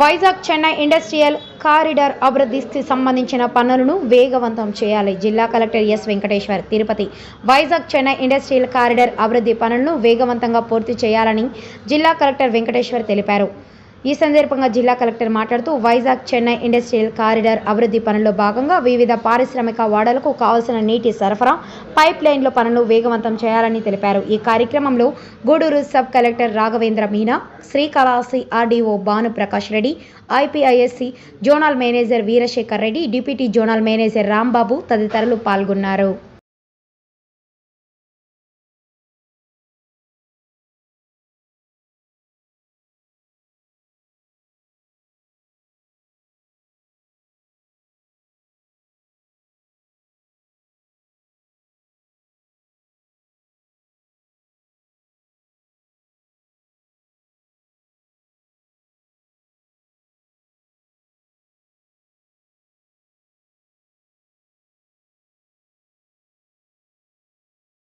Vizag Chennai industrial corridor అభివృద్ధికి సంబంధించిన పనులను వేగవంతం చేయాలి. జిల్లా collector S Venkateswar Tirupati Vizag Chennai industrial corridor అభివృద్ధి పనులను వేగవంతంగా పూర్తి చేయాలని జిల్లా కలెక్టర్ వెంకటేశ్వర్ తెలిపారు. ఈ సందర్భంగా జిల్లా కలెక్టర్ మాట్లాడుతూ వైజాగ్ చెన్నై ఇండస్ట్రియల్ కారిడార్ అభివృద్ధి పనుల్లో భాగంగా వివిధ పారిశ్రామిక వాడలకు కావాల్సిన నీటి సరఫరా పైప్ లైన్ల పనులు వేగవంతం చేయాలని తెలిపారు. ఈ కార్యక్రమంలో Gudur sub collector Raghavendra Meena Srikalahasti RDO Bhanu Prakash Reddy IPISC zonal manager Veerasekhar Reddy deputy zonal manager Rambabu తదితరులు పాల్గొన్నారు.